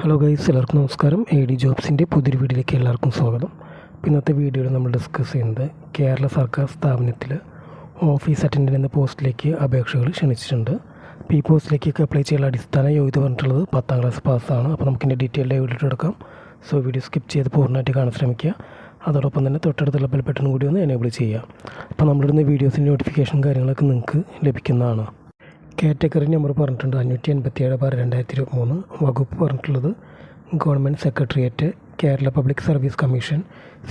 Hello guys എല്ലാവർക്കും നമസ്കാരം. A D ജോബ്സിന്റെ പുതിയൊരു വീഡിയോയിലേക്ക് എല്ലാവർക്കും സ്വാഗതം. ഇന്നത്തെ വീഡിയോയിൽ നമ്മൾ ഡിസ്കസ് ചെയ്യുന്നത് കേരള സർക്കാർ സ്ഥാപനത്തിൽ ഓഫീസ് അറ്റൻഡന്റ് എന്ന പോസ്റ്റിലേക്ക് അപേക്ഷകൾ ക്ഷണിച്ചിട്ടുണ്ട്. അപ്പോൾ ഈ പോസ്റ്റിലേക്കൊക്കെ അപ്ലൈ ചെയ്യാനുള്ള അടിസ്ഥാന യോഗ്യത പറഞ്ഞിട്ടുള്ളത് പത്താം ക്ലാസ് പാസ്സാണ് അപ്പോൾ നമുക്കിന്റെ ഡീറ്റെയിൽഡ് വീഡിയോ എടുക്കാം. സോ വീഡിയോ സ്കിപ്പ് ചെയ്ത് പൂർണമായിട്ട് കാണാൻ ശ്രമിക്കുക. അതോടൊപ്പം തന്നെ തൊട്ടടുത്തുള്ള ബെൽ ബട്ടൺ കൂടി ഒന്ന് എനേബിൾ ചെയ്യുക. അപ്പോൾ നമ്മളിടുന്ന വീഡിയോസിന്റെ നോട്ടിഫിക്കേഷൻ കാര്യങ്ങളൊക്കെ നിങ്ങൾക്ക് ലഭിക്കുന്നതാണ്. കാറ്റഗറി നമ്പർ പറഞ്ഞിട്ടുണ്ട്. അഞ്ഞൂറ്റി എൺപത്തി ഏഴ് ബാർ രണ്ടായിരത്തി ഇരുപത്തി മൂന്ന് വകുപ്പ് പറഞ്ഞിട്ടുള്ളത്. Government secretariat Kerala public service commission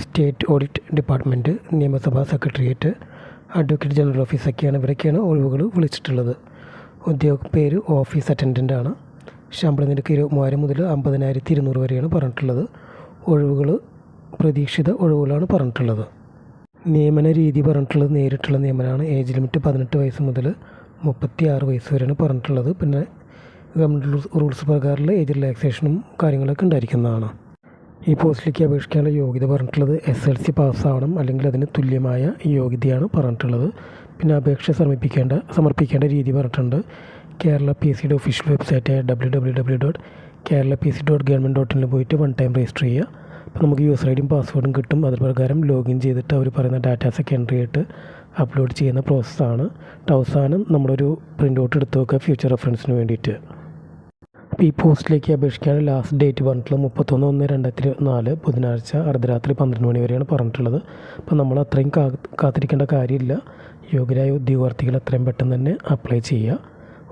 state audit department നിയമസഭാ സെക്രട്ടേറിയറ്റ് അഡ്വക്കേറ്റ് ജനറൽ ഓഫീസൊക്കെയാണ് ഇവരൊക്കെയാണ് ഒഴിവുകൾ വിളിച്ചിട്ടുള്ളത്. ഉദ്യോഗ പേര് ഓഫീസ് അറ്റൻഡന്റ് ആണ്. ശമ്പള നിരക്ക് ഇരു മൂവായിരം മുതൽ അമ്പതിനായിരത്തി ഇരുന്നൂറ് വരെയാണ് പറഞ്ഞിട്ടുള്ളത്. ഒഴിവുകൾ പ്രതീക്ഷിത ഒഴിവുകളാണ് പറഞ്ഞിട്ടുള്ളത്. നിയമന രീതി പറഞ്ഞിട്ടുള്ളത് നേരിട്ടുള്ള നിയമനമാണ് ഏജ് ലിമിറ്റ് പതിനെട്ട് വയസ്സ് മുതൽ മുപ്പത്തി ആറ് വയസ്സ് വരെയാണ് പറഞ്ഞിട്ടുള്ളത്. പിന്നെ ഗവൺമെന്റ് റൂൾസ് പ്രകാരമുള്ള ഏജ് റിലാക്സേഷനും കാര്യങ്ങളൊക്കെ ഉണ്ടായിരിക്കുന്നതാണ്. ഈ പോസ്റ്റിലേക്ക് അപേക്ഷിക്കാനുള്ള യോഗ്യത പറഞ്ഞിട്ടുള്ളത് എസ് എൽ സി പാസ്സാവണം അല്ലെങ്കിൽ അതിന് തുല്യമായ യോഗ്യതയാണ് പറഞ്ഞിട്ടുള്ളത്. പിന്നെ അപേക്ഷ സമർപ്പിക്കേണ്ട സമർപ്പിക്കേണ്ട രീതി പറഞ്ഞിട്ടുണ്ട്. കേരള പി സിയുടെ official വെബ്സൈറ്റായ W W W dot Kerala P C dot government dot ഇനിൽ പോയിട്ട് വൺ ടൈം രജിസ്റ്റർ ചെയ്യുക. അപ്പോൾ നമുക്ക് യൂസർ ഐ ഡിയും പാസ്വേഡും കിട്ടും. അത് പ്രകാരം ലോഗിൻ ചെയ്തിട്ട് അവർ പറയുന്ന ഡാറ്റാസൊക്കെ എൻട്രി ചെയ്തിട്ട് അപ്ലോഡ് ചെയ്യുന്ന പ്രോസസ്സാണ് അവസാനം നമ്മളൊരു പ്രിന്റ് ഔട്ട് എടുത്ത് വെക്കുക ഫ്യൂച്ചർ റെഫറൻസിന് വേണ്ടിയിട്ട്. അപ്പോൾ ഈ പോസ്റ്റിലേക്ക് അപേക്ഷിക്കാൻ ലാസ്റ്റ് ഡേറ്റ് പറഞ്ഞിട്ടുള്ളത് മുപ്പത്തൊന്ന് ഒന്ന് രണ്ടായിരത്തി നാല് ബുധനാഴ്ച അർദ്ധരാത്രി പന്ത്രണ്ട് മണി വരെയാണ് പറഞ്ഞിട്ടുള്ളത്. അപ്പോൾ നമ്മൾ അത്രയും കാത്തിരിക്കേണ്ട കാര്യമില്ല. യോഗ്യരായ ഉദ്യോഗാർത്ഥികൾ അത്രയും പെട്ടെന്ന് തന്നെ അപ്ലൈ ചെയ്യുക.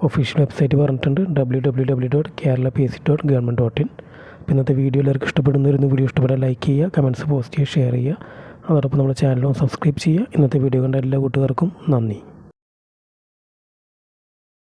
ഒഫീഷ്യൽ വെബ്സൈറ്റ് പറഞ്ഞിട്ടുണ്ട് W W W dot Kerala P S C dot government dot in ഇന്നത്തെ വീഡിയോ എല്ലാവർക്കും ഇഷ്ടപ്പെടുന്നവരുന്ന് വീഡിയോ ഇഷ്ടപ്പെടാൻ ലൈക്ക് ചെയ്യുക കമന്റ്സ് പോസ്റ്റ് ചെയ്യുക ഷെയർ ചെയ്യുക. അതോടൊപ്പം നമ്മുടെ ചാനലും സബ്സ്ക്രൈബ് ചെയ്യുക. ഇന്നത്തെ വീഡിയോ കണ്ട എല്ലാ കൂട്ടുകാർക്കും നന്ദി.